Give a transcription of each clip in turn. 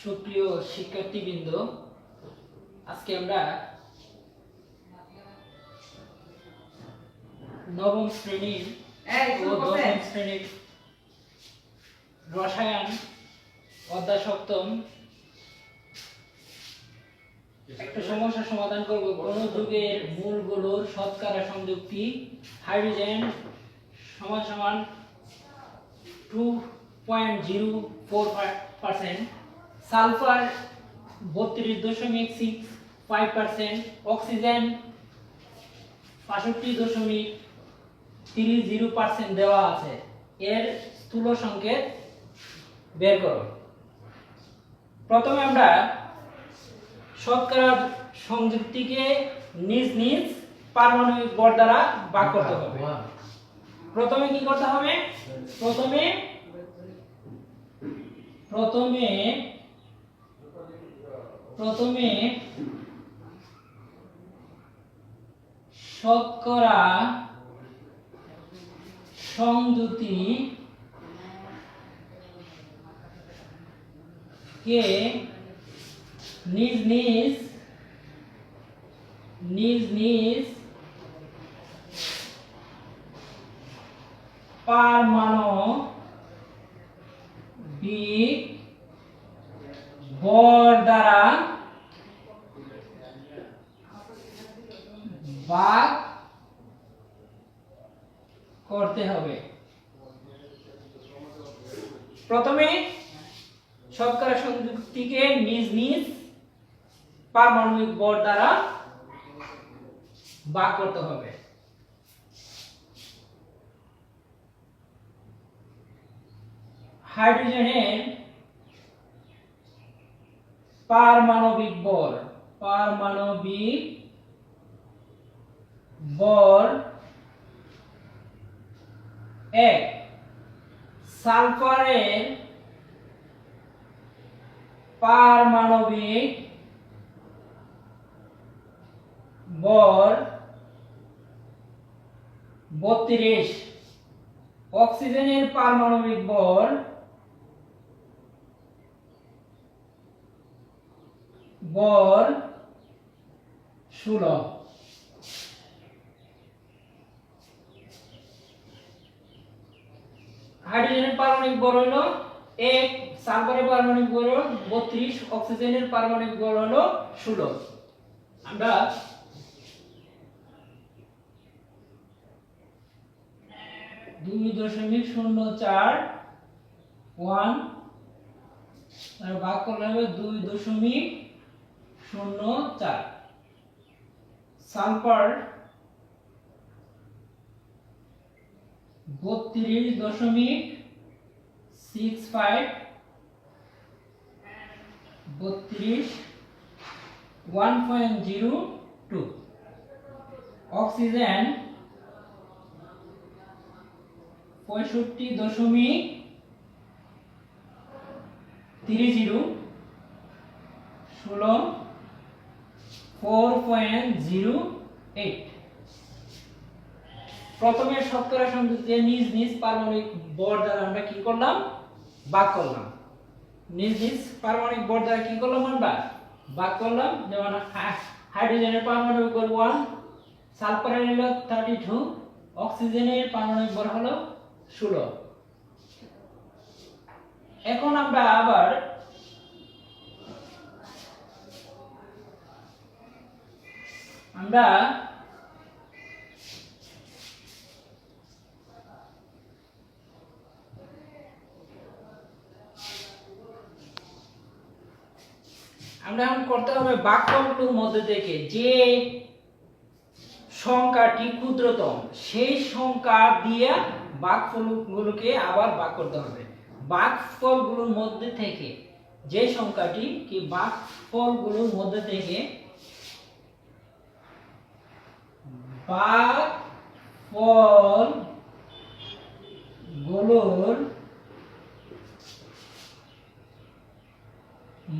সুপ্রিয় শিক্ষার্থীবৃন্দ আজকে আমরা নবম শ্রেণির ও দশম শ্রেণির রসায়ন অধ্যায় সপ্তম একটা সমস্যা সমাধান করব। কোন যুগের মূলগুলোর শতকরা সংযুক্তি হাইড্রোজেন সমান সমান two point zero four percent sulphur বত্রিশ দশমিক সিক্স ফাইভ পার্সেন্ট অক্সিজেন বাষট্টি দশমিক তিরিশ জিরো পার্সেন্ট দেওয়া আছে। এর স্থূল সংকেত বের করো। প্রথমে আমরা শতকরা সংযুক্তিকে নিজ নিজ পারমাণবিক বর দ্বারা ভাগ করতে হবে। প্রথমে কি করতে হবে? প্রথমে প্রথমে প্রথমে শতকরা সংযুতি কে নিজ নিজ নিজ নিজ পারমাণবিক বর দ্বারা ভাগ করতে হবে। প্রথমে শতকরা সংযুক্তিকে নিজ নিজ পারমাণবিক বর দ্বারা ভাগ করতে হবে। হাইড্রোজেনের পারমাণবিক বর পারমাণবিক বর এক সালফারের পারমাণবিক বর বত্রিশ। অক্সিজেনের পারমাণবিক বর বর ষোলো। হাইড্রোজেনের পারমাণবিক বর হলো এক, সালফারের পারমাণবিক বর হলো বত্রিশ, অক্সিজেনের পারমাণবিক বর হলো ষোলো। আমরা দুই দশমিক শূন্য চার, ওয়ান ভাগ করলে হবে দুই দশমিক শূন্য চার। সালফার বত্রিশ দশমিক সিক্স ফাইভ বত্রিশ one point zero two oxygen পঁয়ষট্টি দশমিক তিরিশ জিরো ষোলো ফোর পয়েন্ট জিরো এইট প্রথমে শতকরা সংযুক্তি নিজ নিজ পারমাণবিক বর দ্বারা আমরা কি করলাম? ভাগ করলাম। নিজ নিজ পারমাণবিক বর দ্বারা কি করলাম আমরা? ভাগ করলাম। যেমন হাইড্রোজেনের পারমাণবিক বর ওয়ান, সালফারের হলো থার্টি টু অক্সিজেনের পারমাণবিক বর হলো ষোলো। এখন আমরা আবার আমরা আমরা এখন করতে হবে বাক্যগুলোর মধ্যে থেকে যে সংখ্যাটি ক্ষুদ্রতম, সেই সংখ্যা দিয়ে বাকফলগুলোকে আবার ভাগ করতে হবে। বাকফলগুলোর মধ্যে থেকে, যে সংখ্যাটি কি বাকফলগুলোর মধ্যে থেকে বাকফলগুলোর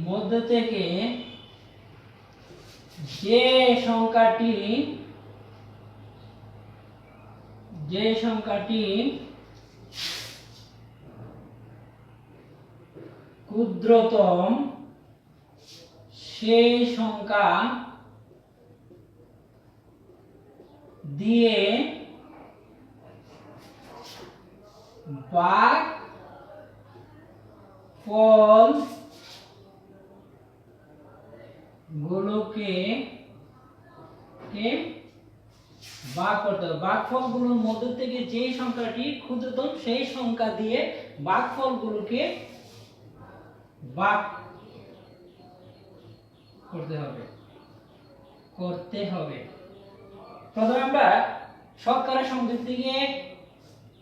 মধ্যে থেকে যে সংখ্যাটি যে সংখ্যাটি ক্ষুদ্রতম সেই সংখ্যা দিয়ে ভাগ ফল গুলোকে কে ভাগ করতে হবে। ভাগফলগুলোর মধ্য থেকে যে সংখ্যাটি ক্ষুদ্রতম, সেই সংখ্যা দিয়ে ভাগফলগুলোকে ভাগ করতে হবে। করতে হবে। প্রথমে আমরা শতকরা সংযুক্ত থেকে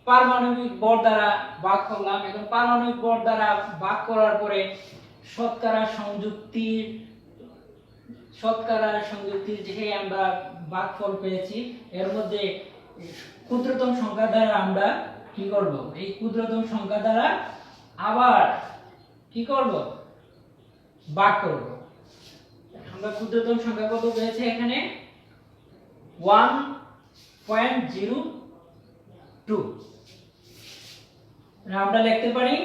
পারমাণবিক ভর দ্বারা ভাগ করলাম। এখন পারমাণবিক ভর দ্বারা ভাগ করার পরে শতকরা সংযুক্তির শতকরা সংযুক্তির যে আমরা ভাগফল পেয়েছি। এর মধ্যে ক্ষুদ্রতম সংখ্যা দ্বারা আমরা কি করব? এই ক্ষুদ্রতম সংখ্যা দ্বারা আবার কি করব? ভাগ করব। আমরা ক্ষুদ্রতম সংখ্যা কত পেয়েছি এখানে? ওয়ান পয়েন্ট জিরো টু আমরা লিখতে পারি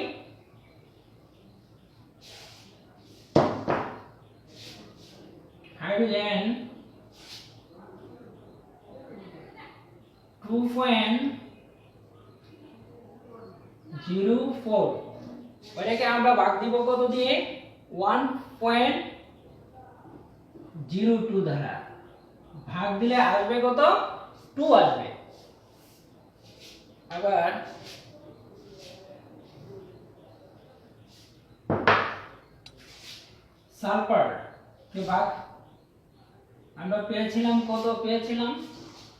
hydrogen two point zero four ওইটাকে আমরা ভাগ দিব কত দিয়ে? ওয়ান পয়েন্ট জিরো টু দ্বারা। ভাগ দিলে আসবে কত? টু আসবে। আবার সালফার কে ভাগ আমরা পেয়েছিলাম কত? পেয়েছিলাম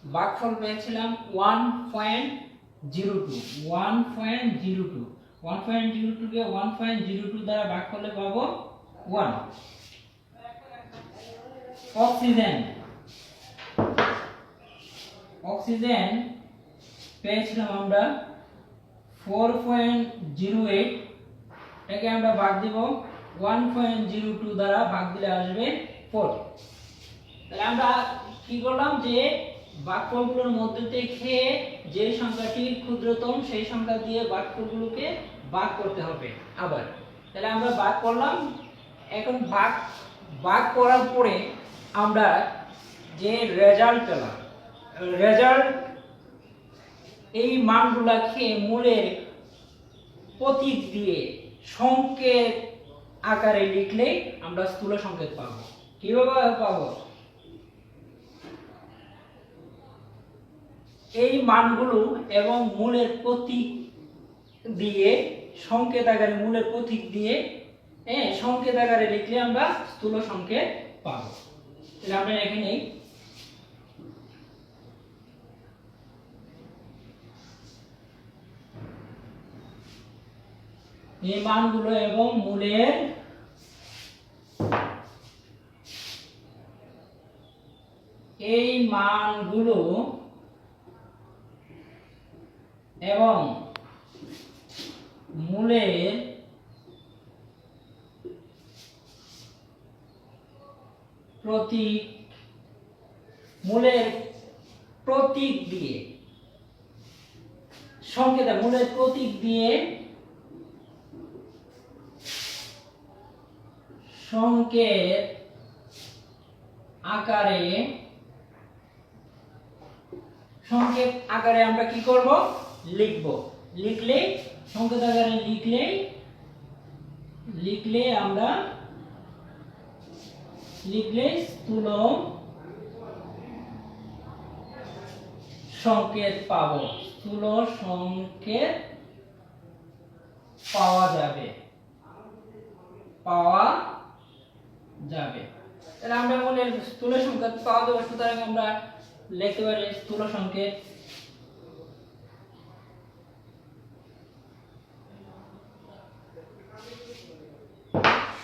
ভাগফল পেয়েছিলাম one point zero two one point zero two one point zero টুকে ওয়ান পয়েন্ট জিরো টু দ্বারা ভাগ করলে পাবো ওয়ান অক্সিজেন। অক্সিজেন পেয়েছিলাম আমরা ফোর পয়েন্ট জিরো এইট এটাকে আমরা ভাগ দিব ওয়ান পয়েন্ট জিরো টু দ্বারা ভাগ দিলে আসবে ফোর তাহলে আমরা কি করলাম যে বাক্যগুলোর মধ্যে থেকে যে সংখ্যাটি ক্ষুদ্রতম, সেই সংখ্যা দিয়ে বাক্যগুলোকে ভাগ করতে হবে আবার। তাহলে আমরা ভাগ করলাম। এখন ভাগ ভাগ করার পরে আমরা যে রেজাল্ট পেলাম রেজাল্ট এই মানগুলাকে মূলের প্রতীক দিয়ে সংকেত আকারে লিখলে আমরা স্থূল সংকেত পাবো। কীভাবে পাবো? এই মানগুলো এবং মূলের প্রতীক দিয়ে সংকেত আকারে মূলের প্রতীক দিয়ে হ্যাঁ সংকেত আকারে লিখলে আমরা স্থূল সংকেত পাবো। তাহলে আমরা এখানে এই মানগুলো এবং মূলের এই মানগুলো এবং মূলের প্রতীক মূলের প্রতীক দিয়ে, সংকেত, মূলের প্রতীক দিয়ে সংকেত আকারে সংকেত আকারে আমরা কি করব? লিখব। লিখলে সংকেত আকারে লিখলে লিখলে আমরা, লিখলে স্থূল সংকেত পাব। স্থূল সংকেত পাওয়া যাবে। পাওয়া যাবে। তাহলে আমরা বলে স্থূল সংকেত পাওয়া যাবে, সুতরাং আমরা লিখতে পারি স্থূল সংকেত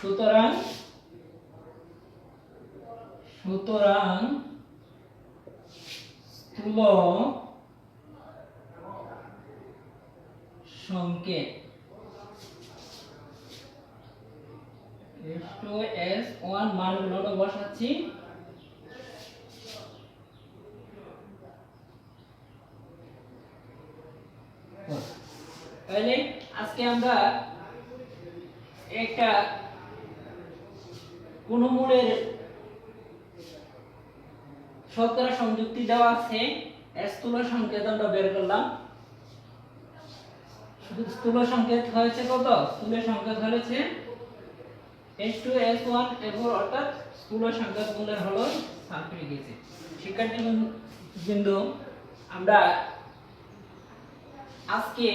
সুতরাং সুতরাং স্থূল সংকেত। বসাচ্ছি তাহলে আজকে আমরা একটা কোন মূলের শতকরা সংযুক্তি দেওয়া আছে। স্থূল সংকেত বের করলাম। স্থূল সংকেত হয়েছে কত? স্থূল সংকেত হয়েছে H2 S1 এরপর অর্থাৎ স্থূল সংকেত মূলের হলো সালফিউরিক অ্যাসিড শিক্ষার্থী বিন্দু, আমরা আজকে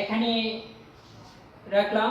এখানে রাখলাম।